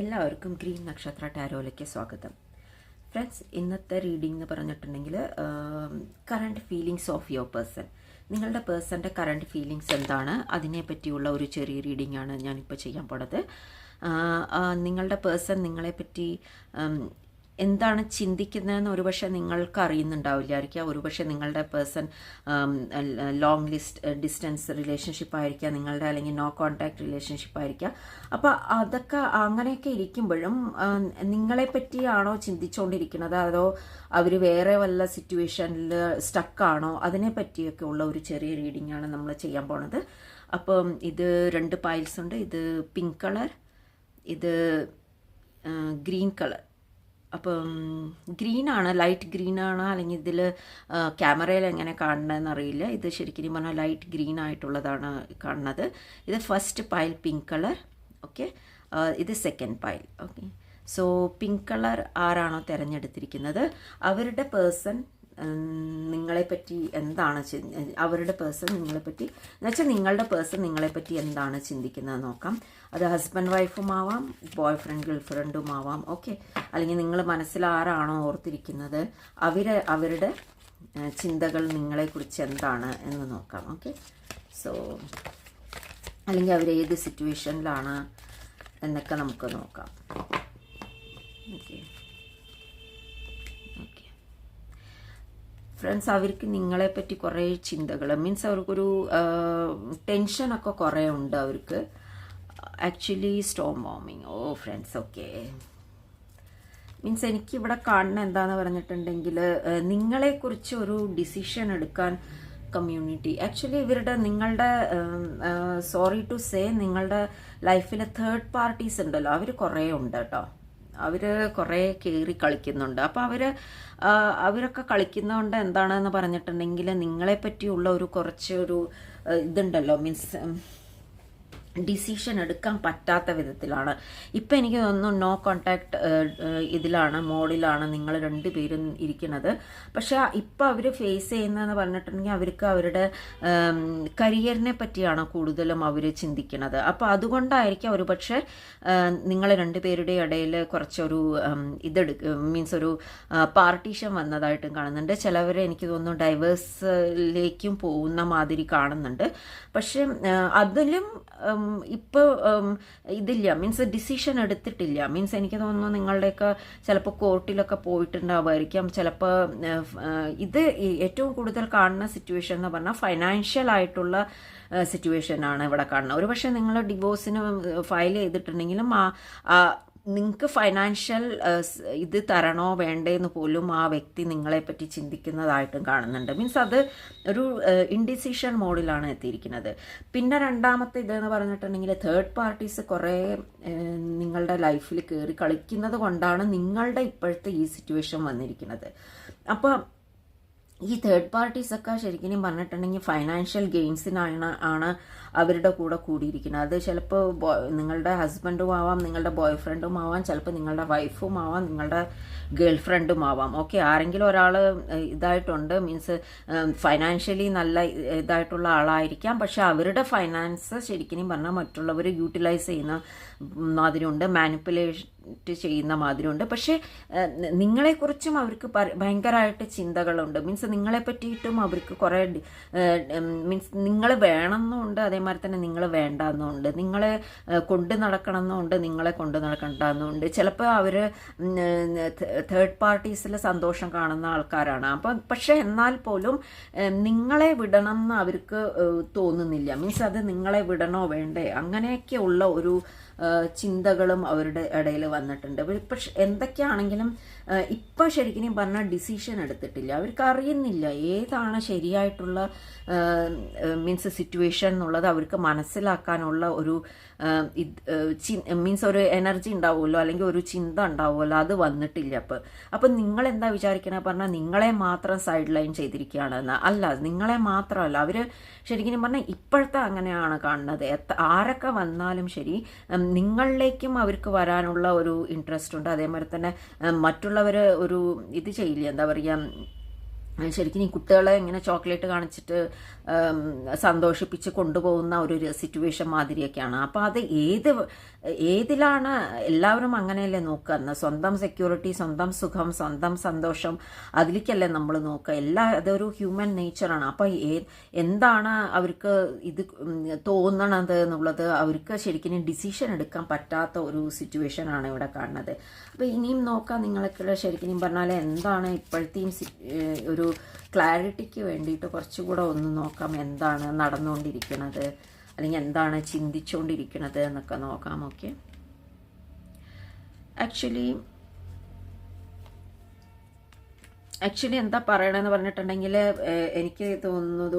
എല്ലാവർക്കും ഗ്രീൻ നക്ഷത്ര ടാരോയിലേക്ക് സ്വാഗതം. ഫ്രണ്ട്സ് ഇന്നത്തെ റീഡിംഗ് എന്ന് പറഞ്ഞിട്ടുണ്ടെങ്കിൽ current feelings of your person നിങ്ങളുടെ പേഴ്സന്റെ കറണ്ട് ഫീലിങ്സ് എന്താണ്? അതിനെ പറ്റിയുള്ള ഒരു ചെറിയ റീഡിംഗ് ആണ് ഞാനിപ്പോൾ ചെയ്യാൻ പോണത്. നിങ്ങളുടെ പേഴ്സൺ നിങ്ങളെപ്പറ്റി എന്താണ് ചിന്തിക്കുന്നതെന്ന് ഒരുപക്ഷെ നിങ്ങൾക്ക് അറിയുന്നുണ്ടാവില്ലായിരിക്കാം. ഒരുപക്ഷെ നിങ്ങളുടെ person long list distance relationship ആയിരിക്കാം. നിങ്ങളുടെ അല്ലെങ്കിൽ നോ കോൺടാക്ട് റിലേഷൻഷിപ്പ് ആയിരിക്കാം. അപ്പോൾ അതൊക്കെ അങ്ങനെയൊക്കെ ഇരിക്കുമ്പോഴും നിങ്ങളെ പറ്റിയാണോ ചിന്തിച്ചുകൊണ്ടിരിക്കുന്നത് അതോ അവർ വേറെ വല്ല സിറ്റുവേഷനിൽ സ്റ്റക്കാണോ അതിനെ പറ്റിയൊക്കെ ഉള്ള ഒരു ചെറിയ റീഡിംഗ് ആണ് നമ്മൾ ചെയ്യാൻ പോണത്. അപ്പം ഇത് രണ്ട് പൈൽസ് ഉണ്ട്. ഇത് പിങ്ക് കളർ ഇത് ഗ്രീൻ കളർ അപ്പം ഗ്രീനാണ് ലൈറ്റ് ഗ്രീനാണ് അല്ലെങ്കിൽ ഇതിൽ ക്യാമറയിൽ എങ്ങനെ കാണണമെന്ന് അറിയില്ല. ഇത് ശരിക്കും പറഞ്ഞാൽ ലൈറ്റ് ഗ്രീൻ ആയിട്ടുള്ളതാണ് കാണുന്നത്. ഇത് first pile pink colour okay? ഇത് second pile okay? So pink colour ആരാണോ തിരഞ്ഞെടുത്തിരിക്കുന്നത്? അവരുടെ പേഴ്സൺ നിങ്ങളെപ്പറ്റി എന്താണ് അവരുടെ പേഴ്സൺ നിങ്ങളെപ്പറ്റി? എന്നുവെച്ചാൽ നിങ്ങളുടെ പേഴ്സൺ നിങ്ങളെപ്പറ്റി എന്താണ് ചിന്തിക്കുന്നത് നോക്കാം. അത് ഹസ്ബൻഡ് വൈഫും ആവാം ബോയ് ഫ്രണ്ട് ഗേൾ ഫ്രണ്ടും ആവാം. ഓക്കെ അല്ലെങ്കിൽ നിങ്ങൾ മനസ്സിൽ ആരാണോ ഓർത്തിരിക്കുന്നത്? അവരെ അവരുടെ ചിന്തകൾ നിങ്ങളെക്കുറിച്ച് എന്താണ് എന്ന് നോക്കാം. ഓക്കെ സോ അല്ലെങ്കിൽ അവർ ഏത് സിറ്റുവേഷനിലാണ് എന്നൊക്കെ നമുക്ക് നോക്കാം. ഓക്കെ ഫ്രണ്ട്സ് അവർക്ക് നിങ്ങളെപ്പറ്റി കുറേ ചിന്തകൾ മീൻസ് അവർക്കൊരു ടെൻഷനൊക്കെ കുറേ ഉണ്ട് അവർക്ക്. ആക്ച്വലി സ്റ്റോം വാമിങ് ഓ ഫ്രണ്ട്സ് ഓക്കെ മീൻസ് എനിക്ക് ഇവിടെ കാണുന്ന എന്താന്ന് പറഞ്ഞിട്ടുണ്ടെങ്കിൽ നിങ്ങളെക്കുറിച്ച് ഒരു ഡിസിഷൻ എടുക്കാൻ കമ്മ്യൂണിറ്റി ആക്ച്വലി ഇവരുടെ നിങ്ങളുടെ സോറി ടു സേ നിങ്ങളുടെ ലൈഫിലെ തേർഡ് പാർട്ടീസ് ഉണ്ടല്ലോ. അവർ കുറേ ഉണ്ട് കേട്ടോ. അവർ കുറേ കയറി കളിക്കുന്നുണ്ട്. അപ്പോൾ അവർ അവരൊക്കെ കളിക്കുന്നതുകൊണ്ട് എന്താണെന്ന് പറഞ്ഞിട്ടുണ്ടെങ്കിൽ നിങ്ങളെ പറ്റിയുള്ള ഒരു കുറച്ച് ഒരു ഇതുണ്ടല്ലോ മീൻസ് ഡിസിഷൻ എടുക്കാൻ പറ്റാത്ത വിധത്തിലാണ്. ഇപ്പം എനിക്ക് തോന്നുന്നു നോ കോണ്ടാക്ട് ഇതിലാണ് മോഡിലാണ് നിങ്ങൾ രണ്ടുപേരും ഇരിക്കുന്നത്. പക്ഷേ ഇപ്പം അവർ ഫേസ് ചെയ്യുന്നതെന്ന് പറഞ്ഞിട്ടുണ്ടെങ്കിൽ അവർക്ക് അവരുടെ കരിയറിനെ പറ്റിയാണ് കൂടുതലും അവർ ചിന്തിക്കുന്നത്. അപ്പോൾ അതുകൊണ്ടായിരിക്കും ഒരു പക്ഷേ നിങ്ങൾ രണ്ടുപേരുടെ ഇടയിൽ കുറച്ചൊരു ഇതെടു മീൻസ് ഒരു പാർട്ടീഷൻ വന്നതായിട്ടും കാണുന്നുണ്ട്. ചിലവരെ എനിക്ക് തോന്നുന്നു ഡൈവേഴ്സിലേക്കും പോകുന്ന മാതിരി കാണുന്നുണ്ട്. പക്ഷെ അതിലും ഉം, ഇപ്പൊ ഇതില്ല. മീൻസ് ഡിസിഷൻ എടുത്തിട്ടില്ല. മീൻസ് എനിക്ക് തോന്നുന്നു നിങ്ങളുടെയൊക്കെ ചിലപ്പോൾ കോർട്ടിലൊക്കെ പോയിട്ടുണ്ടാവുമായിരിക്കാം. ചിലപ്പോൾ ഇത് ഏറ്റവും കൂടുതൽ കാണുന്ന സിറ്റുവേഷൻ എന്ന് പറഞ്ഞാൽ ഫൈനാൻഷ്യൽ ആയിട്ടുള്ള സിറ്റുവേഷൻ ആണ് ഇവിടെ കാണുന്നത്. ഒരു പക്ഷേ നിങ്ങൾ ഡിവോഴ്സിന് ഫയൽ ചെയ്തിട്ടുണ്ടെങ്കിലും നിങ്ങൾക്ക് ഫൈനാൻഷ്യൽ ഇത് തരണോ വേണ്ടേന്ന് പോലും ആ വ്യക്തി നിങ്ങളെപ്പറ്റി ചിന്തിക്കുന്നതായിട്ടും കാണുന്നുണ്ട്. മീൻസ് അത് ഒരു ഇൻഡിസിഷൻ മോഡിലാണ് എത്തിയിരിക്കുന്നത്. പിന്നെ രണ്ടാമത്തെ ഇതെന്ന് പറഞ്ഞിട്ടുണ്ടെങ്കിൽ തേർഡ് പാർട്ടീസ് കുറേ നിങ്ങളുടെ ലൈഫിൽ കയറി കളിക്കുന്നത് കൊണ്ടാണ് നിങ്ങളുടെ ഇപ്പോഴത്തെ ഈ സിറ്റുവേഷൻ വന്നിരിക്കുന്നത്. അപ്പോൾ ഈ തേർഡ് പാർട്ടീസ് ഒക്കെ ശരിക്കും പറഞ്ഞിട്ടുണ്ടെങ്കിൽ ഫൈനാൻഷ്യൽ ഗെയിംസിനാണ് ആണ് അവരുടെ കൂടെ കൂടിയിരിക്കുന്നത്. അത് ചിലപ്പോൾ നിങ്ങളുടെ ഹസ്ബൻഡും ആവാം നിങ്ങളുടെ ബോയ് ഫ്രണ്ടും ആവാം ചിലപ്പോൾ നിങ്ങളുടെ വൈഫും ആവാം നിങ്ങളുടെ ഗേൾ ഫ്രണ്ടും ആവാം. ഓക്കെ ആരെങ്കിലും ഒരാൾ ഇതായിട്ടുണ്ട് മീൻസ് ഫൈനാൻഷ്യലി നല്ല ഇതായിട്ടുള്ള ആളായിരിക്കാം. പക്ഷെ അവരുടെ ഫൈനാൻസ് ശരിക്കും പറഞ്ഞാൽ മറ്റുള്ളവർ യൂട്ടിലൈസ് ചെയ്യുന്ന മാതിരിയുണ്ട് മാനിപ്പുലേറ്റ് ചെയ്യുന്ന മാതിരിയുണ്ട്. പക്ഷേ നിങ്ങളെക്കുറിച്ചും അവർക്ക് ഭയങ്കരമായിട്ട് ചിന്തകളുണ്ട്. മീൻസ് നിങ്ങളെ പറ്റിയിട്ടും അവർക്ക് കുറേ മീൻസ് നിങ്ങൾ വേണമെന്നുണ്ട് അതേമാതിരി തന്നെ നിങ്ങൾ വേണ്ടെന്നുണ്ട്. നിങ്ങളെ കൊണ്ടു നടക്കണമെന്നുണ്ട് നിങ്ങളെ കൊണ്ട് നടക്കണ്ടെന്നുണ്ട്. ചിലപ്പോൾ അവർ തേർഡ് പാർട്ടീസിൽ സന്തോഷം കാണുന്ന ആൾക്കാരാണ്. അപ്പം പക്ഷെ എന്നാൽ പോലും നിങ്ങളെ വിടണം എന്ന് അവർക്ക് തോന്നുന്നില്ല. മീൻസ് അത് നിങ്ങളെ വിടണോ വേണ്ടേ? അങ്ങനെയൊക്കെ ഉള്ള ഒരു ചിന്തകളും അവരുടെ ഇടയിൽ വന്നിട്ടുണ്ട്. ഇപ്പം എന്തൊക്കെയാണെങ്കിലും ഇപ്പം ശരിക്കും പറഞ്ഞാൽ ഡിസിഷൻ എടുത്തിട്ടില്ല. അവർക്ക് അറിയുന്നില്ല ഏതാണ് ശരിയായിട്ടുള്ള മീൻസ് സിറ്റുവേഷൻ എന്നുള്ളത് അവർക്ക് മനസ്സിലാക്കാനുള്ള ഒരു മീൻസ് ഒരു എനർജി ഉണ്ടാവുമല്ലോ അല്ലെങ്കിൽ ഒരു ചിന്ത ഉണ്ടാവുമല്ലോ അത് വന്നിട്ടില്ല അപ്പോൾ അപ്പം നിങ്ങൾ എന്താ വിചാരിക്കണേ? പറഞ്ഞാൽ നിങ്ങളെ മാത്രം സൈഡ് ലൈൻ ചെയ്തിരിക്കുകയാണെന്ന്. അല്ല നിങ്ങളെ മാത്രമല്ല. അവർ ശരിക്കും പറഞ്ഞാൽ ഇപ്പോഴത്തെ അങ്ങനെയാണ് കാണുന്നത്. ആരൊക്കെ വന്നാലും ശരി നിങ്ങളിലേക്കും അവർക്ക് വരാനുള്ള ഒരു ഇൻട്രസ്റ്റ് ഉണ്ട്. അതേമാതിരി തന്നെ മറ്റുള്ളവർ ഒരു ഇത് ചെയ്യില്ല? എന്താ പറയുക ശരിക്കും ഈ കുട്ടികളെ ഇങ്ങനെ ചോക്ലേറ്റ് കാണിച്ചിട്ട് സന്തോഷിപ്പിച്ച് കൊണ്ടുപോകുന്ന ഒരു സിറ്റുവേഷൻ മാതിരിയൊക്കെയാണ്. അപ്പോൾ അത് ഏത് ഏതിലാണ് എല്ലാവരും അങ്ങനെയല്ലേ നോക്കുക? സ്വന്തം സെക്യൂരിറ്റി സ്വന്തം സുഖം സ്വന്തം സന്തോഷം അതിലേക്കല്ലേ നമ്മൾ നോക്കുക? എല്ലാ അതൊരു ഹ്യൂമൻ നേച്ചറാണ് അപ്പോൾ എന്താണ് അവർക്ക് ഇത് തോന്നണത് എന്നുള്ളത് അവർക്ക് ശരിക്കും ഡിസിഷൻ എടുക്കാൻ പറ്റാത്ത ഒരു സിറ്റുവേഷനാണ് ഇവിടെ കാണുന്നത്. അപ്പോൾ ഇനിയും നോക്കാം നിങ്ങളൊക്കെ ശരിക്കും പറഞ്ഞാൽ എന്താണ് ഇപ്പോഴത്തെയും ഏഹ് ക്ലാരിറ്റിക്ക് വേണ്ടിയിട്ട് കുറച്ചുകൂടെ ഒന്ന് നോക്കാം എന്താണ് നടന്നുകൊണ്ടിരിക്കുന്നത് അല്ലെങ്കിൽ എന്താണ് ചിന്തിച്ചുകൊണ്ടിരിക്കുന്നത് എന്നൊക്കെ നോക്കാം ഓക്കെ ആക്ച്വലി ആക്ച്വലി എന്താ പറയണമെന്ന് പറഞ്ഞിട്ടുണ്ടെങ്കിൽ എനിക്ക് തോന്നുന്നത്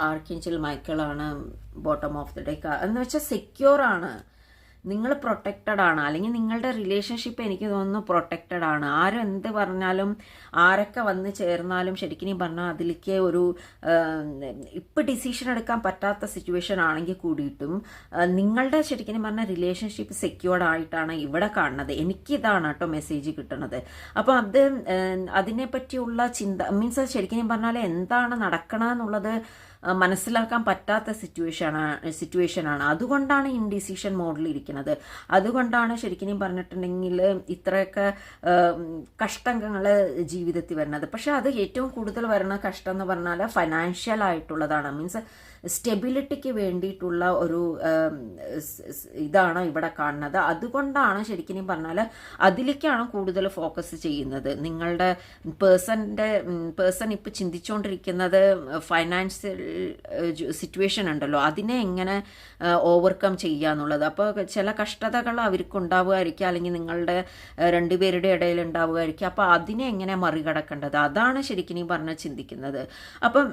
ആർക്കിഞ്ചൽ മൈക്കിളാണ് ബോട്ടം ഓഫ് ദി ഡേ എന്ന് വെച്ചാൽ സെക്യൂർ ആണ്. നിങ്ങൾ പ്രൊട്ടക്റ്റഡ് ആണ്. അല്ലെങ്കിൽ നിങ്ങളുടെ റിലേഷൻഷിപ്പ് എനിക്ക് തോന്നുന്നു പ്രൊട്ടക്റ്റഡ് ആണ്. ആരും എന്ത് പറഞ്ഞാലും ആരൊക്കെ വന്ന് ചേർന്നാലും ശരിക്കും പറഞ്ഞാൽ അതിലേക്ക് ഒരു ഇപ്പം ഡിസിഷൻ എടുക്കാൻ പറ്റാത്ത സിറ്റുവേഷൻ ആണെങ്കിൽ കൂടിയിട്ടും നിങ്ങളുടെ ശരിക്കും പറഞ്ഞാൽ റിലേഷൻഷിപ്പ് സെക്യൂർഡ് ആയിട്ടാണ് ഇവിടെ കാണുന്നത്. എനിക്കിതാണ് കേട്ടോ മെസ്സേജ് കിട്ടുന്നത്. അപ്പോൾ അത് അതിനെപ്പറ്റിയുള്ള അതിനെ പറ്റിയുള്ള ചിന്ത മീൻസ് ശരിക്കും പറഞ്ഞാൽ എന്താണ് നടക്കണമെന്നുള്ളത് മനസ്സിലാക്കാൻ പറ്റാത്ത സിറ്റുവേഷനാണ് സിറ്റുവേഷനാണ് അതുകൊണ്ടാണ് ഇൻഡിസിഷൻ മോഡിൽ ഇരിക്കുന്നത്. അതുകൊണ്ടാണ് ശരിക്കും പറഞ്ഞിട്ടുണ്ടെങ്കിൽ ഇത്രയൊക്കെ കഷ്ടങ്ങൾ ജീവിതത്തിൽ വരുന്നത്. പക്ഷെ അത് ഏറ്റവും കൂടുതൽ വരുന്ന കഷ്ടം എന്ന് പറഞ്ഞാൽ ഫൈനാൻഷ്യൽ ആയിട്ടുള്ളതാണ്. മീൻസ് സ്റ്റെബിലിറ്റിക്ക് വേണ്ടിയിട്ടുള്ള ഒരു ഇതാണ് ഇവിടെ കാണുന്നത്. അതുകൊണ്ടാണ് ശരിക്കും പറഞ്ഞാൽ അതിലേക്കാണ് കൂടുതൽ ഫോക്കസ് ചെയ്യുന്നത്. നിങ്ങളുടെ പേഴ്സന്റെ പേഴ്സൺ ഇപ്പോൾ ചിന്തിച്ചുകൊണ്ടിരിക്കുന്നത് ഫൈനാൻഷ്യൽ സിറ്റുവേഷൻ ഉണ്ടല്ലോ അതിനെ എങ്ങനെ ഓവർകം ചെയ്യുക എന്നുള്ളത്. അപ്പോൾ ചില കഷ്ടതകൾ അവർക്ക് ഉണ്ടാവുമായിരിക്കും അല്ലെങ്കിൽ നിങ്ങളുടെ രണ്ടുപേരുടെ ഇടയിൽ ഉണ്ടാവുമായിരിക്കും. അപ്പോൾ അതിനെ എങ്ങനെ മറികടക്കേണ്ടത്? അതാണ് ശരിക്കും ഈ പറഞ്ഞ ചിന്തിക്കുന്നത്. അപ്പം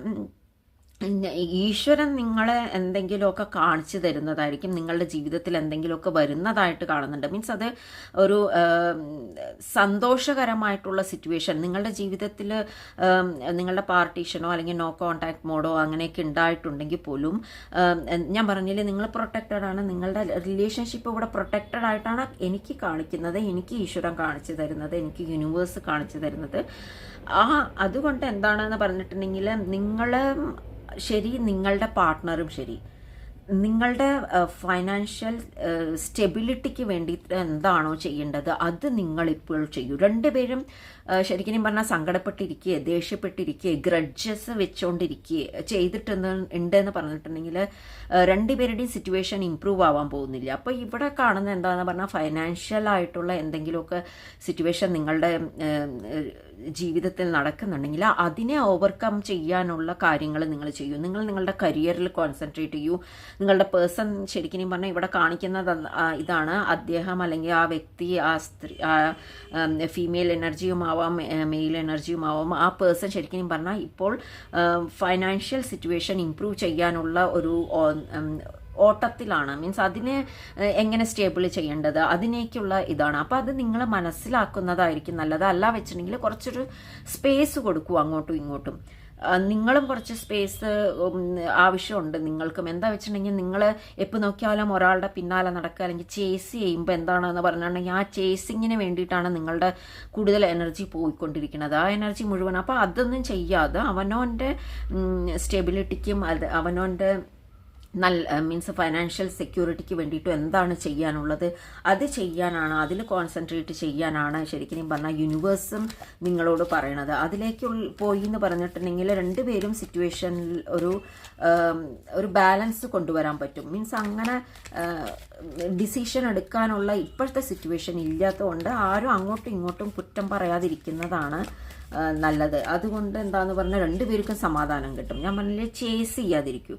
ഈശ്വരൻ നിങ്ങളെ എന്തെങ്കിലുമൊക്കെ കാണിച്ചു തരുന്നതായിരിക്കും. നിങ്ങളുടെ ജീവിതത്തിൽ എന്തെങ്കിലുമൊക്കെ വരുന്നതായിട്ട് കാണുന്നുണ്ട്. മീൻസ് അത് ഒരു സന്തോഷകരമായിട്ടുള്ള സിറ്റുവേഷൻ നിങ്ങളുടെ ജീവിതത്തിൽ നിങ്ങളുടെ പാർട്ടീഷനോ അല്ലെങ്കിൽ നോ കോണ്ടാക്ട് മോഡോ അങ്ങനെയൊക്കെ ഉണ്ടായിട്ടുണ്ടെങ്കിൽ പോലും ഞാൻ പറഞ്ഞില്ലേ നിങ്ങൾ പ്രൊട്ടക്റ്റഡ് ആണ്. നിങ്ങളുടെ റിലേഷൻഷിപ്പ് ഇവിടെ പ്രൊട്ടക്റ്റഡ് ആയിട്ടാണ് എനിക്ക് കാണിക്കുന്നത്. എനിക്ക് ഈശ്വരൻ കാണിച്ചു തരുന്നത്. എനിക്ക് യൂണിവേഴ്സ് കാണിച്ചു തരുന്നത്. ആ അതുകൊണ്ട് എന്താണെന്ന് പറഞ്ഞിട്ടുണ്ടെങ്കിൽ നിങ്ങൾ ശരി നിങ്ങളുടെ പാർട്ട്ണറും ശരി. നിങ്ങളുടെ ഫൈനാൻഷ്യൽ സ്റ്റെബിലിറ്റിക്ക് വേണ്ടി എന്താണോ ചെയ്യേണ്ടത് അത് നിങ്ങളിപ്പോൾ ചെയ്യൂ. രണ്ടുപേരും ശരിക്കും പറഞ്ഞാൽ സങ്കടപ്പെട്ടിരിക്കുക ദേഷ്യപ്പെട്ടിരിക്കുക ഗ്രഡ്ജസ് വെച്ചുകൊണ്ടിരിക്കുക ചെയ്തിട്ടെന്ന് ഉണ്ടെന്ന് പറഞ്ഞിട്ടുണ്ടെങ്കിൽ രണ്ടുപേരുടെയും സിറ്റുവേഷൻ ഇമ്പ്രൂവ് ആവാൻ പോകുന്നില്ല. അപ്പോൾ ഇവിടെ കാണുന്ന എന്താണെന്ന് പറഞ്ഞാൽ ഫൈനാൻഷ്യൽ ആയിട്ടുള്ള എന്തെങ്കിലുമൊക്കെ സിറ്റുവേഷൻ നിങ്ങളുടെ ജീവിതത്തിൽ നടക്കുന്നുണ്ടെങ്കിൽ അതിനെ ഓവർകം ചെയ്യാനുള്ള കാര്യങ്ങൾ നിങ്ങൾ ചെയ്യൂ. നിങ്ങൾ നിങ്ങളുടെ കരിയറിൽ കോൺസെൻട്രേറ്റ് ചെയ്യൂ. നിങ്ങളുടെ പേഴ്സൺ ശരിക്കും പറഞ്ഞാൽ ഇവിടെ കാണിക്കുന്നത് ഇതാണ്. അദ്ദേഹം അല്ലെങ്കിൽ ആ വ്യക്തി ആ സ്ത്രീ ആ ഫീമെയിൽ എനർജിയും ആവാം മെയിൽ എനർജിയും ആവാം ആ പേഴ്സൺ ശരിക്കും പറഞ്ഞാൽ ഇപ്പോൾ ഫൈനാൻഷ്യൽ സിറ്റുവേഷൻ ഇംപ്രൂവ് ചെയ്യാനുള്ള ഒരു ഓട്ടത്തിലാണ്. മീൻസ് അതിനെ എങ്ങനെ സ്റ്റേബിൾ ചെയ്യേണ്ടത്? അതിനേക്കുള്ള ഇതാണ്. അപ്പോൾ അത് നിങ്ങൾ മനസ്സിലാക്കുന്നതായിരിക്കും നല്ലത്. അല്ല വെച്ചിട്ടുണ്ടെങ്കിൽ കുറച്ചൊരു സ്പേസ് കൊടുക്കൂ അങ്ങോട്ടും ഇങ്ങോട്ടും. നിങ്ങളും കുറച്ച് സ്പേസ് ആവശ്യമുണ്ട്. നിങ്ങൾക്കും എന്താ വെച്ചിട്ടുണ്ടെങ്കിൽ നിങ്ങൾ എപ്പോൾ നോക്കിയാലും ഒരാളുടെ പിന്നാലെ നടക്കുക അല്ലെങ്കിൽ ചേസ് ചെയ്യുമ്പോൾ എന്താണെന്ന് പറഞ്ഞിട്ടുണ്ടെങ്കിൽ ആ ചേസിങ്ങിന് വേണ്ടിയിട്ടാണ് നിങ്ങളുടെ കൂടുതൽ എനർജി പോയിക്കൊണ്ടിരിക്കുന്നത്. ആ എനർജി മുഴുവൻ. അപ്പോൾ അതൊന്നും ചെയ്യാതെ അവനോന്റെ സ്റ്റെബിലിറ്റിക്കും അത് അവനോന്റെ നല്ല മീൻസ് ഫൈനാൻഷ്യൽ സെക്യൂരിറ്റിക്ക് വേണ്ടിയിട്ട് എന്താണ് ചെയ്യാനുള്ളത്? അത് ചെയ്യാനാണ് അതിൽ കോൺസെൻട്രേറ്റ് ചെയ്യാനാണ് ശരിക്കും പറഞ്ഞാൽ യൂണിവേഴ്സും നിങ്ങളോട് പറയണത്. അതിലേക്ക് പോയി എന്ന് പറഞ്ഞിട്ടുണ്ടെങ്കിൽ രണ്ടുപേരും സിറ്റുവേഷനിൽ ഒരു ഒരു ബാലൻസ് കൊണ്ടുവരാൻ പറ്റും. മീൻസ് അങ്ങനെ ഡിസിഷൻ എടുക്കാനുള്ള ഇപ്പോഴത്തെ സിറ്റുവേഷൻ ഇല്ലാത്തതുകൊണ്ട് ആരും അങ്ങോട്ടും ഇങ്ങോട്ടും കുറ്റം പറയാതിരിക്കുന്നതാണ് നല്ലത്. അതുകൊണ്ട് എന്താന്ന് പറഞ്ഞാൽ രണ്ടുപേർക്കും സമാധാനം കിട്ടും. ഞാൻ പറഞ്ഞില്ലേ ചേസ് ചെയ്യാതിരിക്കൂ.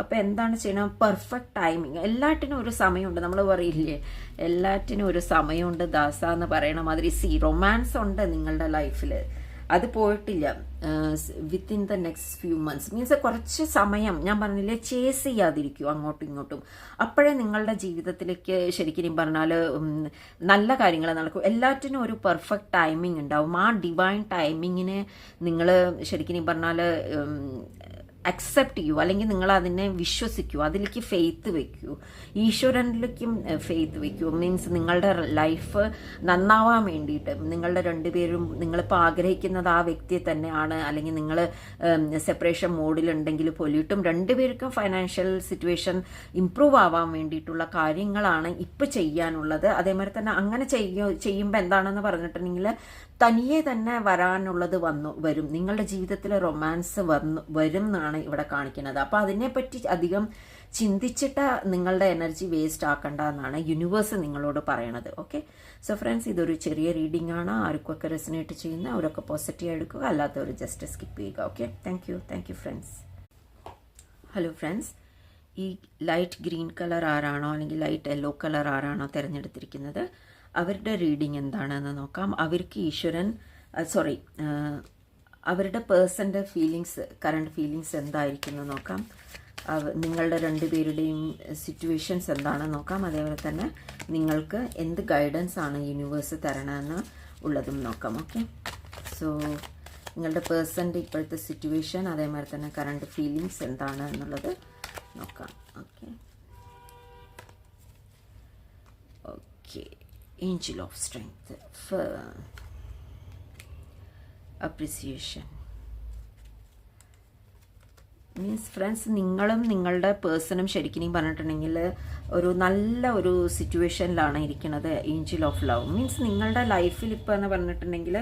അപ്പോൾ എന്താണ് ചെയ്യണം? പെർഫെക്റ്റ് ടൈമിങ് എല്ലാറ്റിനും ഒരു സമയമുണ്ട്. നമ്മൾ പറയില്ലേ? എല്ലാറ്റിനും ഒരു സമയമുണ്ട് ദാസ എന്ന് പറയണ മാതിരി. സി റൊമാൻസ് ഉണ്ട് നിങ്ങളുടെ ലൈഫിൽ അത് പോയിട്ടില്ല. Within the next few months means കുറച്ച് സമയം. ഞാൻ പറഞ്ഞില്ലേ ചേസ് ചെയ്യാതിരിക്കും അങ്ങോട്ടും ഇങ്ങോട്ടും. അപ്പോഴേ നിങ്ങളുടെ ജീവിതത്തിലേക്ക് ശരിക്കും പറഞ്ഞാൽ നല്ല കാര്യങ്ങൾ നടക്കും. എല്ലാറ്റിനും ഒരു പെർഫെക്റ്റ് ടൈമിംഗ് ഉണ്ടാവും. ആ ഡിവൈൻ ടൈമിങ്ങിനെ നിങ്ങൾ ശരിക്കും പറഞ്ഞാൽ അക്സെപ്റ്റ് ചെയ്യൂ അല്ലെങ്കിൽ നിങ്ങൾ അതിനെ വിശ്വസിക്കൂ അതിലേക്ക് ഫെയ്ത്ത് വെക്കൂ. ഈശ്വരനിലേക്കും ഫെയ്ത്ത് വെക്കൂ. മീൻസ് നിങ്ങളുടെ ലൈഫ് നന്നാവാൻ വേണ്ടിയിട്ട് നിങ്ങളുടെ രണ്ടുപേരും നിങ്ങളിപ്പോൾ ആഗ്രഹിക്കുന്നത് ആ വ്യക്തിയെ തന്നെയാണ് അല്ലെങ്കിൽ നിങ്ങൾ സെപ്പറേഷൻ മോഡിലുണ്ടെങ്കിൽ പോലീട്ടും രണ്ടുപേർക്കും ഫൈനാൻഷ്യൽ സിറ്റുവേഷൻ ഇമ്പ്രൂവ് ആവാൻ വേണ്ടിയിട്ടുള്ള കാര്യങ്ങളാണ് ഇപ്പോൾ ചെയ്യാനുള്ളത്. അതേമാതിരി തന്നെ അങ്ങനെ ചെയ്യ ചെയ്യുമ്പോൾ എന്താണെന്ന് പറഞ്ഞിട്ടുണ്ടെങ്കിൽ തനിയെ തന്നെ വരാനുള്ളത് വന്നു വരും. നിങ്ങളുടെ ജീവിതത്തിൽ റൊമാൻസ് വന്നു വരും എന്നാണ് ഇവിടെ കാണിക്കുന്നത്. അപ്പോൾ അതിനെപ്പറ്റി അധികം ചിന്തിച്ചിട്ട് നിങ്ങളുടെ എനർജി വേസ്റ്റ് ആക്കണ്ട എന്നാണ് യൂണിവേഴ്സ് നിങ്ങളോട് പറയണത്. ഓക്കെ സോ ഫ്രണ്ട്സ് ഇതൊരു ചെറിയ റീഡിംഗ് ആണ്. ആർക്കൊക്കെ റെസിനേറ്റ് ചെയ്യുന്ന അവരൊക്കെ പോസിറ്റീവ് എടുക്കുക. അല്ലാത്തവർ ജസ്റ്റ് സ്കിപ്പ് ചെയ്യുക. Okay thank you thank you friends hello friends ഈ ലൈറ്റ് ഗ്രീൻ കളർ ആരാണോ അല്ലെങ്കിൽ ലൈറ്റ് യെല്ലോ കളർ ആരാണോ തിരഞ്ഞെടുത്തിരിക്കുന്നത് അവരുടെ റീഡിംഗ് എന്താണെന്ന് നോക്കാം. അവർക്ക് ഈശ്വരൻ സോറി അവരുടെ പേഴ്സന്റെ ഫീലിങ്സ് കറണ്ട് ഫീലിങ്സ് എന്തായിരിക്കും എന്ന് നോക്കാം. നിങ്ങളുടെ രണ്ടുപേരുടെയും സിറ്റുവേഷൻസ് എന്താണെന്ന് നോക്കാം. അതേപോലെ തന്നെ നിങ്ങൾക്ക് എന്ത് ഗൈഡൻസ് ആണ് യൂണിവേഴ്സ് തരണമെന്ന് ഉള്ളതും നോക്കാം ഓക്കെ സോ നിങ്ങളുടെ പേഴ്സന്റെ ഇപ്പോഴത്തെ സിറ്റുവേഷൻ അതേമാതിരി തന്നെ കറണ്ട് ഫീലിങ്സ് എന്താണ് എന്നുള്ളത് നോക്കാം okay okay angel strength for appreciation means friends നിങ്ങളും നിങ്ങളുടെ പേഴ്സണും ശരിക്കും പറഞ്ഞിട്ടുണ്ടെങ്കിൽ ഒരു നല്ല ഒരു സിറ്റുവേഷനിലാണ് ഇരിക്കുന്നത് ഏഞ്ചൽ ഓഫ് ലവ് മീൻസ് നിങ്ങളുടെ ലൈഫിൽ ഇപ്പോൾ എന്ന് പറഞ്ഞിട്ടുണ്ടെങ്കിൽ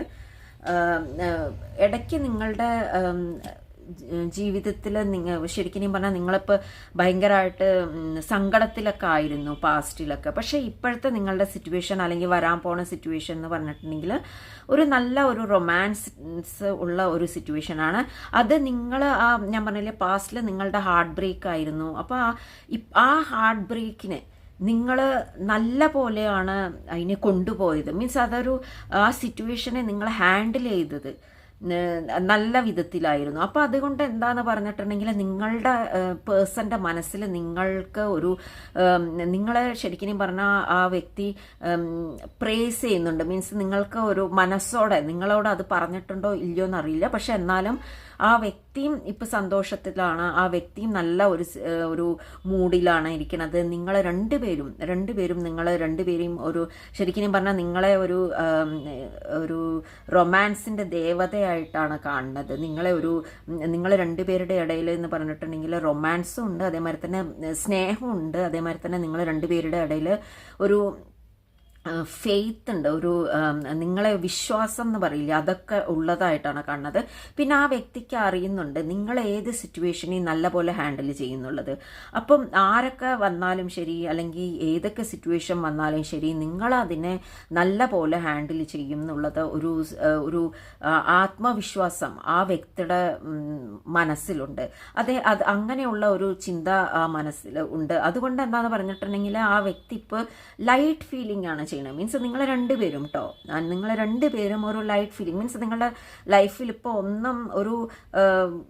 ഇടയ്ക്ക് നിങ്ങളുടെ ജീവിതത്തിൽ നിങ്ങൾ ശരിക്കും പറഞ്ഞാൽ നിങ്ങളിപ്പോൾ ഭയങ്കരമായിട്ട് സങ്കടത്തിലൊക്കെ ആയിരുന്നു പാസ്റ്റിലൊക്കെ. പക്ഷേ ഇപ്പോഴത്തെ നിങ്ങളുടെ സിറ്റുവേഷൻ അല്ലെങ്കിൽ വരാൻ പോണ സിറ്റുവേഷൻ എന്ന് പറഞ്ഞിട്ടുണ്ടെങ്കിൽ ഒരു നല്ല ഒരു റൊമാൻസ് ഉള്ള ഒരു സിറ്റുവേഷനാണ് അത് നിങ്ങൾ ആ ഞാൻ പറഞ്ഞില്ലേ പാസ്റ്റിൽ നിങ്ങളുടെ ഹാർട്ട് ബ്രേക്ക് ആയിരുന്നു. അപ്പോൾ ആ ഹാർട്ട് ബ്രേക്കിനെ നിങ്ങൾ നല്ല പോലെയാണ് അതിനെ കൊണ്ടുപോയത്. മീൻസ് അതൊരു ആ സിറ്റുവേഷനെ നിങ്ങൾ ഹാൻഡിൽ ചെയ്തത്. നല്ല വിധത്തിലായിരുന്നു. അപ്പോൾ അതുകൊണ്ട് എന്താന്ന് പറഞ്ഞിട്ടുണ്ടെങ്കിൽ നിങ്ങളുടെ പേഴ്സന്റെ മനസ്സിൽ നിങ്ങൾക്ക് ഒരു നിങ്ങളെ ശരിക്കും പറഞ്ഞാൽ ആ വ്യക്തി പ്രേസ് ചെയ്യുന്നുണ്ട്. മീൻസ് നിങ്ങൾക്ക് ഒരു മനസ്സോടെ നിങ്ങളോട് അത് പറഞ്ഞിട്ടുണ്ടോ ഇല്ലയോ എന്നറിയില്ല പക്ഷെ എന്നാലും ആ വ്യക്തിയും ഇപ്പം സന്തോഷത്തിലാണ് ആ വ്യക്തിയും നല്ല ഒരു ഒരു മൂഡിലാണ് ഇരിക്കുന്നത് നിങ്ങൾ രണ്ടുപേരും രണ്ടുപേരും നിങ്ങൾ രണ്ടുപേരെയും ഒരു ശരിക്കും പറഞ്ഞാൽ നിങ്ങളെ ഒരു ഒരു റൊമാൻസിന്റെ ദേവതയായിട്ടാണ് കാണുന്നത്. നിങ്ങളെ ഒരു നിങ്ങൾ രണ്ടുപേരുടെ ഇടയിൽ എന്ന് പറഞ്ഞിട്ടുണ്ടെങ്കിൽ റൊമാൻസും ഉണ്ട് അതേമാതിരി തന്നെ സ്നേഹമുണ്ട് അതേമാതിരി തന്നെ നിങ്ങൾ രണ്ടുപേരുടെ ഇടയിൽ ഒരു ഫെയ്ത്ത് ഉണ്ട്. ഒരു നിങ്ങളെ വിശ്വാസം എന്ന് പറയില്ല അതൊക്കെ ഉള്ളതായിട്ടാണ് കാണുന്നത്. പിന്നെ ആ വ്യക്തിക്ക് അറിയുന്നുണ്ട് നിങ്ങൾ ഏത് സിറ്റുവേഷനെയും നല്ല പോലെ ഹാൻഡിൽ ചെയ്യുന്നുള്ളത്. അപ്പം ആരൊക്കെ വന്നാലും ശരി അല്ലെങ്കിൽ ഏതൊക്കെ സിറ്റുവേഷൻ വന്നാലും ശരി നിങ്ങൾ അതിനെ നല്ല പോലെ ഹാൻഡിൽ ചെയ്യും എന്നുള്ളത് ഒരു ഒരു ആത്മവിശ്വാസം ആ വ്യക്തിയുടെ മനസ്സിലുണ്ട്. അതെ അത് അങ്ങനെയുള്ള ഒരു ചിന്ത മനസ്സിൽ ഉണ്ട്. അതുകൊണ്ട് എന്താണെന്ന് പറഞ്ഞിട്ടുണ്ടെങ്കിൽ ആ വ്യക്തി ഇപ്പോൾ ലൈറ്റ് ഫീലിംഗ് ആണ് ചെയ്യണത് മീൻസ് നിങ്ങൾ രണ്ടുപേരും കേട്ടോ നിങ്ങൾ രണ്ടുപേരും ഒരു ലൈറ്റ് ഫീലിംഗ് മീൻസ് നിങ്ങളുടെ ലൈഫിൽ ഇപ്പോൾ ഒന്നും ഒരു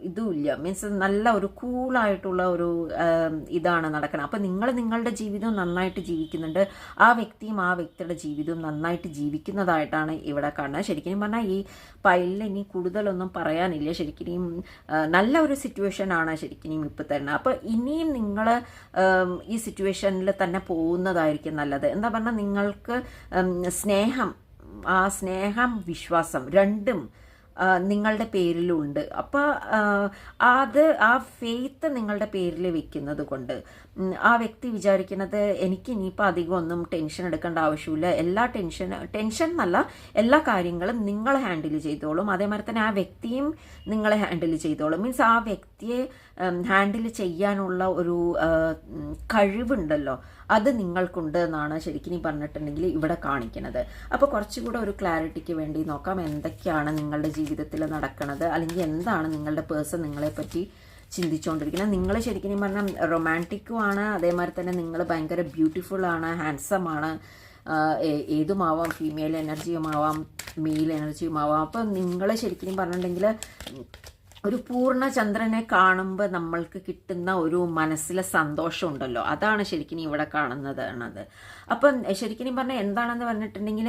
ഇതുമില്ല. മീൻസ് നല്ല ഒരു കൂളായിട്ടുള്ള ഒരു ഇതാണ് നടക്കുന്നത് അപ്പം നിങ്ങൾ നിങ്ങളുടെ ജീവിതം നന്നായിട്ട് ജീവിക്കുന്നുണ്ട്. ആ വ്യക്തിയും ആ വ്യക്തിയുടെ ജീവിതവും നന്നായിട്ട് ജീവിക്കുന്നതായിട്ടാണ് ഇവിടെ കാണുന്നത്. ശരിക്കും പറഞ്ഞാൽ ഈ പൈലിൽ ഇനി കൂടുതലൊന്നും പറയാനില്ല. ശരിക്കും നല്ല ഒരു സിറ്റുവേഷൻ ആണ് ശരിക്കും ഇപ്പം തരുന്നത്. അപ്പോൾ ഇനിയും നിങ്ങൾ ഈ സിറ്റുവേഷനിൽ തന്നെ പോകുന്നതായിരിക്കും നല്ലത്. എന്താ പറഞ്ഞാൽ നിങ്ങൾക്ക് ഉം, സ്നേഹം ആ സ്നേഹം വിശ്വാസം രണ്ടും നിങ്ങളുടെ പേരിലുണ്ട്. അപ്പോൾ അത് ആ ഫെയ്ത്ത് നിങ്ങളുടെ പേരിൽ വെക്കുന്നത് കൊണ്ട് ആ വ്യക്തി വിചാരിക്കുന്നത് എനിക്ക് ഇനിയിപ്പോൾ അധികം ഒന്നും ടെൻഷൻ എടുക്കേണ്ട ആവശ്യമില്ല. എല്ലാ ടെൻഷൻ ടെൻഷൻ എന്നല്ല എല്ലാ കാര്യങ്ങളും നിങ്ങൾ ഹാൻഡിൽ ചെയ്തോളും. അതേമാതിരി തന്നെ ആ വ്യക്തിയും നിങ്ങളെ ഹാൻഡിൽ ചെയ്തോളും. മീൻസ് ആ വ്യക്തിയെ ഹാൻഡിൽ ചെയ്യാനുള്ള ഒരു കഴിവുണ്ടല്ലോ. അത് നിങ്ങൾക്കുണ്ട് എന്നാണ് ശരിക്കും ഈ പറഞ്ഞിട്ടുണ്ടെങ്കിൽ ഇവിടെ കാണിക്കുന്നത്. അപ്പോൾ കുറച്ചുകൂടെ ഒരു ക്ലാരിറ്റിക്ക് വേണ്ടി നോക്കാം. എന്തൊക്കെയാണ് നിങ്ങളുടെ ജീവിതത്തിൽ നടക്കുന്നത് അല്ലെങ്കിൽ എന്താണ് നിങ്ങളുടെ പേഴ്സൺ നിങ്ങളെ പറ്റി ചിന്തിച്ചുകൊണ്ടിരിക്കുന്നത് നിങ്ങൾ ശരിക്കും പറഞ്ഞാൽ റൊമാന്റിക്കും ആണ് അതേമാതിരി തന്നെ നിങ്ങൾ ഭയങ്കര ബ്യൂട്ടിഫുൾ ആണ് ഹാൻസം ആണ് ആഹ് ഏ- ഏതുമാവാം? ഫീമെയിൽ എനർജിയുമാവാം മെയിൽ എനർജിയുമാവാം അപ്പം നിങ്ങൾ ശരിക്കും പറഞ്ഞിട്ടുണ്ടെങ്കിൽ ഒരു പൂർണ ചന്ദ്രനെ കാണുമ്പോൾ നമ്മൾക്ക് കിട്ടുന്ന ഒരു മനസ്സിലെ സന്തോഷം ഉണ്ടല്ലോ അതാണ് ശരിക്കും ഇവിടെ കാണുന്നത് ആണത് അപ്പം ശരിക്കും പറഞ്ഞാൽ എന്താണെന്ന് പറഞ്ഞിട്ടുണ്ടെങ്കിൽ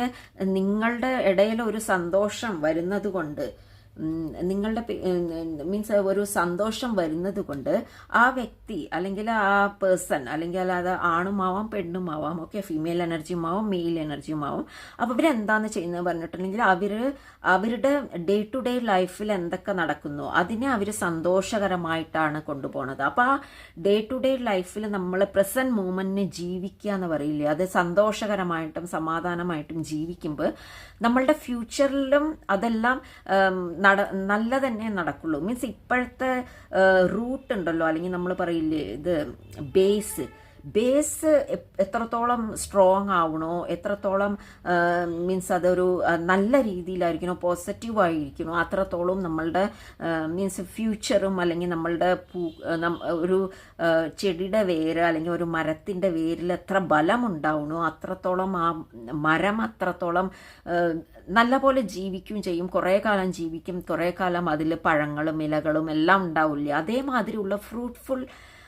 നിങ്ങളുടെ ഇടയിൽ ഒരു സന്തോഷം വരുന്നത് കൊണ്ട് നിങ്ങളുടെ മീൻസ് ഒരു സന്തോഷം വരുന്നത് കൊണ്ട് ആ വ്യക്തി അല്ലെങ്കിൽ ആ പേഴ്സൺ അല്ലെങ്കിൽ അത് ആണുമാവാം പെണ്ണുമാവാം ഓക്കെ ഫീമെയിൽ എനർജിയുമാവും മെയിൽ എനർജിയുമാവും അപ്പോൾ ഇവരെന്താന്ന് ചെയ്യുന്നത് പറഞ്ഞിട്ടുണ്ടെങ്കിൽ അവർ അവരുടെ ഡേ ടു ഡേ ലൈഫിൽ എന്തൊക്കെ നടക്കുന്നു അതിനെ അവർ സന്തോഷകരമായിട്ടാണ് കൊണ്ടുപോകുന്നത് അപ്പോൾ ആ ഡേ ടു ഡേ ലൈഫിൽ നമ്മൾ പ്രസന്റ് മൂമെന്റിനെ ജീവിക്കുക എന്ന് പറയില്ലേ അത് സന്തോഷകരമായിട്ടും സമാധാനമായിട്ടും ജീവിക്കുമ്പോൾ നമ്മളുടെ ഫ്യൂച്ചറിലും അതെല്ലാം നട നല്ല തന്നെ നടക്കുള്ളൂ. മീൻസ് ഇപ്പോഴത്തെ റൂട്ട് ഉണ്ടല്ലോ അല്ലെങ്കിൽ നമ്മൾ പറയില്ലേ ഇത് ബേസ് ബേസ് എത്രത്തോളം സ്ട്രോങ് ആവണോ എത്രത്തോളം മീൻസ് അതൊരു നല്ല രീതിയിലായിരിക്കണോ പോസിറ്റീവ് ആയിരിക്കണോ അത്രത്തോളം നമ്മളുടെ മീൻസ് ഫ്യൂച്ചറും അല്ലെങ്കിൽ നമ്മളുടെ പൂ ഒരു ചെടിയുടെ വേര് അല്ലെങ്കിൽ ഒരു മരത്തിന്റെ വേരിൽ എത്ര ബലം ഉണ്ടാവണോ അത്രത്തോളം ആ മരം അത്രത്തോളം നല്ല നല്ലപോലെ ജീവിക്കുകയും ചെയ്യും. കുറേ കാലം ജീവിക്കും. കുറേ കാലം അതിൽ പഴങ്ങളും ഇലകളും എല്ലാം ഉണ്ടാവില്ലേ? അതേമാതിരിയുള്ള ഫ്രൂട്ട്ഫുൾ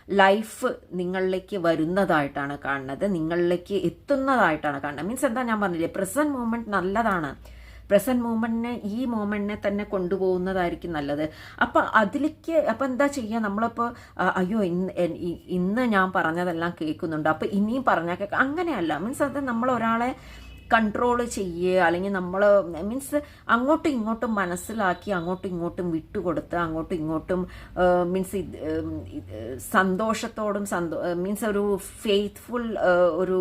ലൈഫ് നിങ്ങളിലേക്ക് വരുന്നതായിട്ടാണ് കാണുന്നത്. നിങ്ങളിലേക്ക് എത്തുന്നതായിട്ടാണ് കാണുന്നത്. മീൻസ് എന്താ ഞാൻ പറഞ്ഞില്ലേ? പ്രസന്റ് മൂമെന്റ് നല്ലതാണ്. പ്രസന്റ് മൂമെന്റിനെ ഈ മൂമെന്റിനെ തന്നെ കൊണ്ടുപോകുന്നതായിരിക്കും നല്ലത്. അപ്പൊ അതിലേക്ക് അപ്പൊ എന്താ ചെയ്യുക നമ്മളിപ്പോ അയ്യോ ഇന്ന് ഇന്ന് ഞാൻ പറഞ്ഞതെല്ലാം കേൾക്കുന്നുണ്ട്. അപ്പൊ ഇനിയും പറഞ്ഞാൽ കേൾക്കാം. അങ്ങനെയല്ല. മീൻസ് അത് നമ്മൾ ഒരാളെ കൺട്രോൾ ചെയ്യുക അല്ലെങ്കിൽ നമ്മൾ മീൻസ് അങ്ങോട്ടും ഇങ്ങോട്ടും മനസ്സിലാക്കി അങ്ങോട്ടും ഇങ്ങോട്ടും വിട്ടുകൊടുത്ത് അങ്ങോട്ടും ഇങ്ങോട്ടും മീൻസ് സന്തോഷത്തോടും സന്തോ മീൻസ് ഒരു ഫെയ്ത്ത്ഫുൾ ഒരു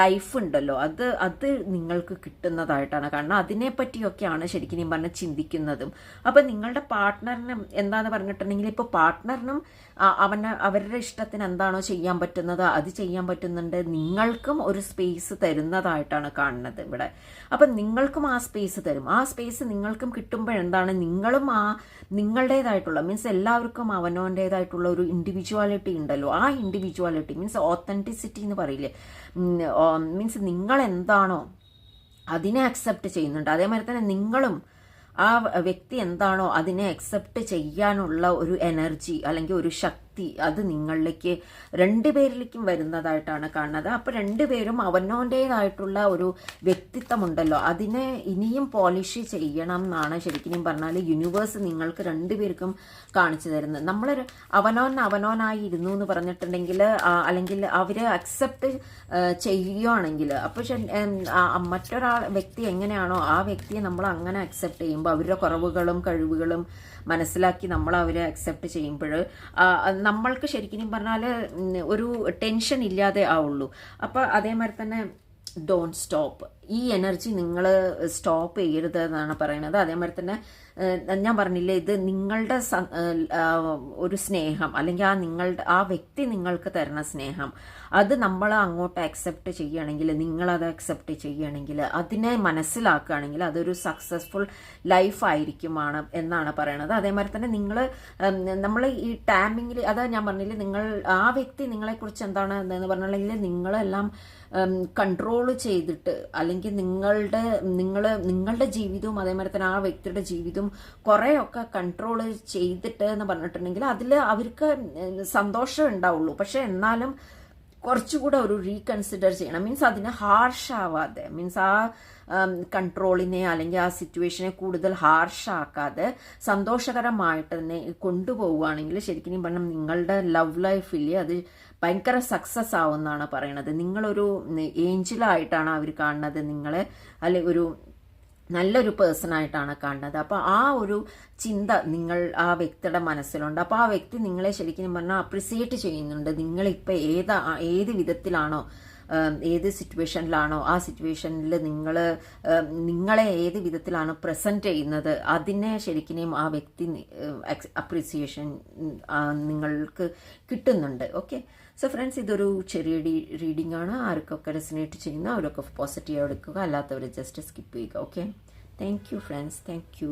ലൈഫ് ഉണ്ടല്ലോ. അത് അത് നിങ്ങൾക്ക് കിട്ടുന്നതായിട്ടാണ്. കാരണം അതിനെ പറ്റിയൊക്കെയാണ് ശരിക്കും ഞാൻ പറഞ്ഞ ചിന്തിക്കുന്നതും. അപ്പം നിങ്ങളുടെ പാർട്ട്ണറിനും എന്താന്ന് പറഞ്ഞിട്ടുണ്ടെങ്കിൽ ഇപ്പോൾ പാർട്ട്ണറിനും അവന് അവരുടെ ഇഷ്ടത്തിന് എന്താണോ ചെയ്യാൻ പറ്റുന്നത് അത് ചെയ്യാൻ പറ്റുന്നുണ്ട്. നിങ്ങൾക്കും ഒരു സ്പേസ് തരുന്നതായിട്ടാണ് കാണുന്നത് ഇവിടെ. അപ്പം നിങ്ങൾക്കും ആ സ്പേസ് തരും. ആ സ്പേസ് നിങ്ങൾക്കും കിട്ടുമ്പോഴെന്താണ് നിങ്ങളും ആ നിങ്ങളുടേതായിട്ടുള്ള മീൻസ് എല്ലാവർക്കും അവനവന്റേതായിട്ടുള്ള ഒരു ഇൻഡിവിജ്വാലിറ്റി ഉണ്ടല്ലോ. ആ ഇൻഡിവിജ്വാലിറ്റി മീൻസ് ഓത്തന്റിസിറ്റി എന്ന് പറയില്ലേ? മീൻസ് നിങ്ങൾ എന്താണോ അതിനെ അക്സെപ്റ്റ് ചെയ്യുന്നുണ്ട്. അതേമാതിരി തന്നെ നിങ്ങളും ആ വ്യക്തി എന്താണോ അതിനെ അക്സെപ്റ്റ് ചെയ്യാനുള്ള ഒരു എനർജി അല്ലെങ്കിൽ ഒരു ശക്തി അത് നിങ്ങളിലേക്ക് രണ്ടുപേരിലേക്കും വരുന്നതായിട്ടാണ് കാണുന്നത്. അപ്പോൾ രണ്ടുപേരും അവനോന്റേതായിട്ടുള്ള ഒരു വ്യക്തിത്വമുണ്ടല്ലോ. അതിനെ ഇനിയും പോളിഷ് ചെയ്യണം എന്നാണ് ശരിക്കും പറഞ്ഞാൽ യൂണിവേഴ്സ് നിങ്ങൾക്ക് രണ്ടുപേർക്കും കാണിച്ചു തരുന്നത്. നമ്മൾ അവനോൻ അവനോനായി ഇരുന്നു എന്ന് പറഞ്ഞിട്ടുണ്ടെങ്കിൽ അല്ലെങ്കിൽ അവരെ അക്സെപ്റ്റ് ചെയ്യുകയാണെങ്കിൽ അപ്പോൾ മറ്റൊരാൾ വ്യക്തി എങ്ങനെയാണോ ആ വ്യക്തിയെ നമ്മൾ അങ്ങനെ അക്സെപ്റ്റ് ചെയ്യുമ്പോൾ അവരുടെ കുറവുകളും കഴിവുകളും മനസ്സിലാക്കി നമ്മൾ അവരെ അക്സെപ്റ്റ് ചെയ്യുമ്പോൾ നമ്മൾക്ക് ശരിക്കും പറഞ്ഞാൽ ഒരു ടെൻഷൻ ഇല്ലാതെ ആവുള്ളൂ. അപ്പോൾ അതേമാതിരി തന്നെ ഡോൺ സ്റ്റോപ്പ് ഈ എനർജി നിങ്ങൾ സ്റ്റോപ്പ് ചെയ്യരുത് എന്നാണ് പറയുന്നത് അതേമാതിരി തന്നെ ഞാൻ പറഞ്ഞില്ലേ ഇത് നിങ്ങളുടെ ഒരു സ്നേഹം അല്ലെങ്കിൽ ആ നിങ്ങളുടെ ആ വ്യക്തി നിങ്ങൾക്ക് തരുന്ന സ്നേഹം അത് നമ്മൾ അങ്ങോട്ട് അക്സെപ്റ്റ് ചെയ്യുകയാണെങ്കിൽ നിങ്ങളത് അക്സെപ്റ്റ് ചെയ്യുകയാണെങ്കിൽ അതിനെ മനസ്സിലാക്കുകയാണെങ്കിൽ അതൊരു സക്സസ്ഫുൾ ലൈഫ് ആയിരിക്കുമാണ് എന്നാണ് പറയുന്നത് അതേമാതിരി തന്നെ നിങ്ങൾ നമ്മൾ ഈ ടാമിങ്ങിൽ അതാ ഞാൻ പറഞ്ഞില്ലേ നിങ്ങൾ ആ വ്യക്തി നിങ്ങളെക്കുറിച്ച് എന്താണ് എന്ന് പറഞ്ഞിട്ടുണ്ടെങ്കിൽ നിങ്ങളെല്ലാം കൺട്രോൾ ചെയ്തിട്ട് അല്ലെങ്കിൽ നിങ്ങളുടെ നിങ്ങൾ നിങ്ങളുടെ ജീവിതവും അതേമാതിരി തന്നെ ആ വ്യക്തിയുടെ ജീവിതവും കുറേയൊക്കെ കൺട്രോൾ ചെയ്തിട്ട് എന്ന് പറഞ്ഞിട്ടുണ്ടെങ്കിൽ അതിൽ അവർക്ക് സന്തോഷം ഉണ്ടാവുള്ളൂ. പക്ഷെ എന്നാലും കുറച്ചുകൂടെ ഒരു റീകൺസിഡർ ചെയ്യണം. മീൻസ് അതിനെ ഹാർഷ് ആവാതെ മീൻസ് ആ കൺട്രോളിനെ അല്ലെങ്കിൽ ആ സിറ്റുവേഷനെ കൂടുതൽ ഹാർഷ് ആക്കാതെ സന്തോഷകരമായിട്ട് തന്നെ കൊണ്ടുപോവുകയാണെങ്കിൽ ശരിക്കും പറഞ്ഞാൽ നിങ്ങളുടെ ലവ് ലൈഫിൽ അത് ഭയങ്കര സക്സസ് ആവുമെന്നാണ് പറയണത്. നിങ്ങളൊരു ഏഞ്ചലായിട്ടാണ് അവർ കാണുന്നത്. നിങ്ങളെ അല്ലെ ഒരു നല്ലൊരു പേഴ്സൺ ആയിട്ടാണ് കാണുന്നത്. അപ്പോൾ ആ ഒരു ചിന്ത നിങ്ങൾ ആ വ്യക്തിയുടെ മനസ്സിലുണ്ട്. അപ്പോൾ ആ വ്യക്തി നിങ്ങളെ ശരിക്കും പറഞ്ഞാൽ അപ്രിസിയേറ്റ് ചെയ്യുന്നുണ്ട്. നിങ്ങളിപ്പോൾ ഏത് ഏത് വിധത്തിലാണോ ഏത് സിറ്റുവേഷനിലാണോ ആ സിറ്റുവേഷനിൽ നിങ്ങൾ നിങ്ങളെ ഏത് വിധത്തിലാണ് പ്രസന്റ് ചെയ്യുന്നത് അതിനെ ശരിക്കും ആ വ്യക്തി അപ്രിസിയേഷൻ നിങ്ങൾക്ക് കിട്ടുന്നുണ്ട്. ഓക്കെ സോ ഫ്രണ്ട്സ് ഇതൊരു ചെറിയ റീഡിംഗ് ആണ്. ആർക്കൊക്കെ റെസിനേറ്റ് ചെയ്യുന്ന അവരൊക്കെ പോസിറ്റീവ് എടുക്കുക. അല്ലാത്തവർ ജസ്റ്റ് സ്കിപ്പ് ചെയ്യുക. Okay thank you friends thank you